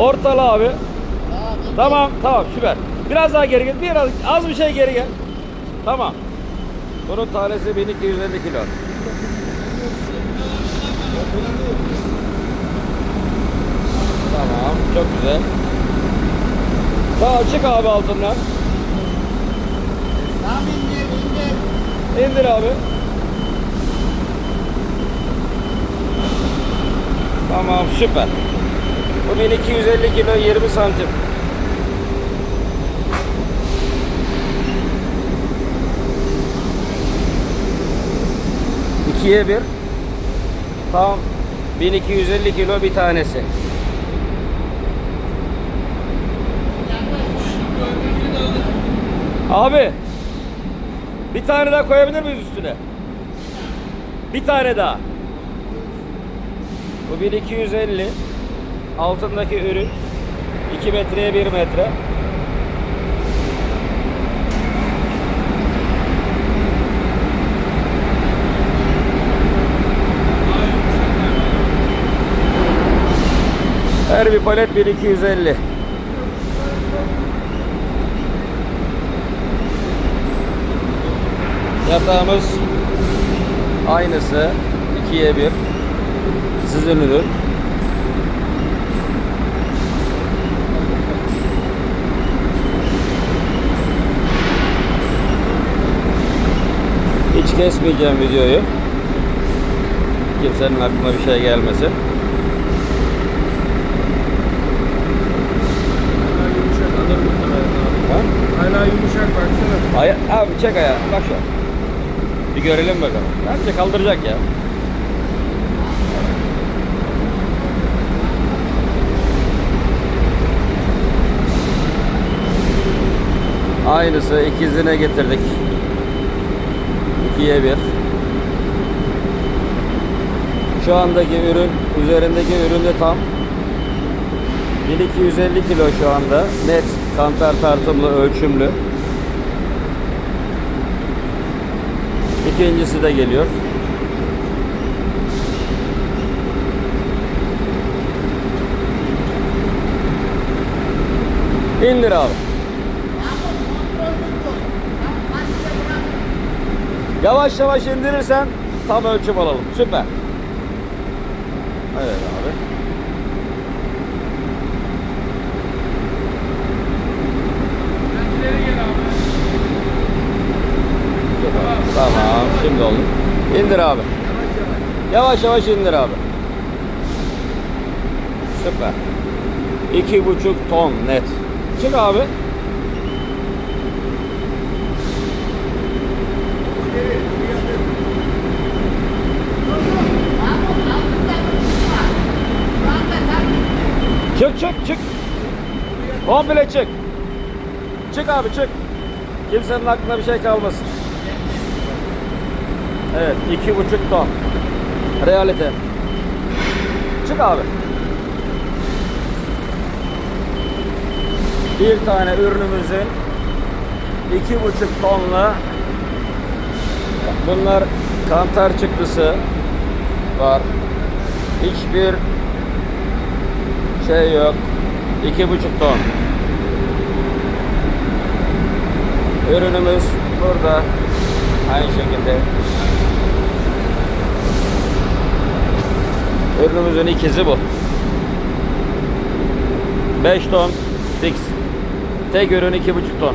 Ortala abi. Tamam tamam süper. Biraz daha geri gel. Biraz az bir şey geri gel. Tamam. Bunun tanesi 1250 kilo. Tamam çok güzel. Tamam çık abi altından. Tamam indir indir. İndir abi. Tamam süper. Bu 1250 kilo 20 santim. İkiye bir. Tam 1250 kilo bir tanesi. Abi bir tane daha koyabilir miyiz üstüne? Bir tane daha. Bu 1250. Altındaki ürün 2 metreye 1 metre. Her bir palet 1250. Yatağımız aynısı 2'ye 1 sizin Hiç kesmeyeceğim videoyu. Kimsenin aklına bir şey gelmesin. Hala yumuşak baksana. Aya abi çek ayağı. Bak şu. Bir görelim bakalım. Bence kaldıracak ya. Aynısı ikizine getirdik. İkiye bir. Şu andaki ürün, üzerindeki ürün de tam 1250 kilo şu anda. Net kantar tartımlı, ölçümlü. İkincisi de geliyor. İndir abi. Yavaş yavaş indirirsen tam ölçüm alalım. Süper. Evet abi. Süper. Tamam. Şimdi oldu. İndir abi. Yavaş yavaş indir abi. Süper. İki buçuk ton net. Çık abi. Çık çık çık. Komple çık. Çık abi çık. Kimsenin aklına bir şey kalmasın. Evet iki buçuk ton. Realite. Çık abi. Bir tane ürünümüzün iki buçuk tonla bunlar kantar çıktısı var. Hiçbir şey yok. İki buçuk ton. Ürünümüz burada. Aynı şekilde. Ürünümüzün ikizi bu. 5 ton fix. Tek ürün iki buçuk ton.